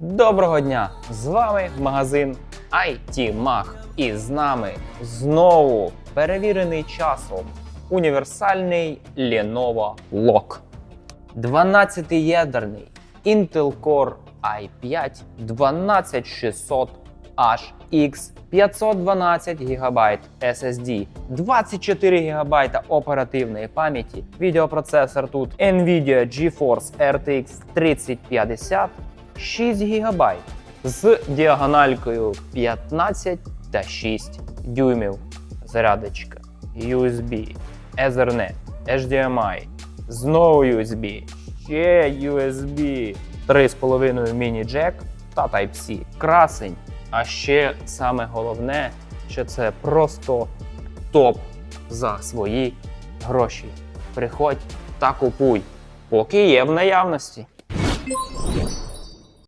Доброго дня! З вами магазин IT Mag. І з нами знову перевірений часом універсальний Lenovo Lock. 12-ядерний Intel Core i5 12600 HX 512 ГБ SSD, 24 ГБ оперативної пам'яті. Відеопроцесор тут Nvidia GeForce RTX 3050 6 ГБ з діагональкою 15 та 6 дюймів. Зарядочка, USB, Ethernet, HDMI, знову USB, ще USB, 3,5 міні-джек та Type-C. Красень. А ще саме головне, що це просто топ за свої гроші. Приходь та купуй, поки є в наявності.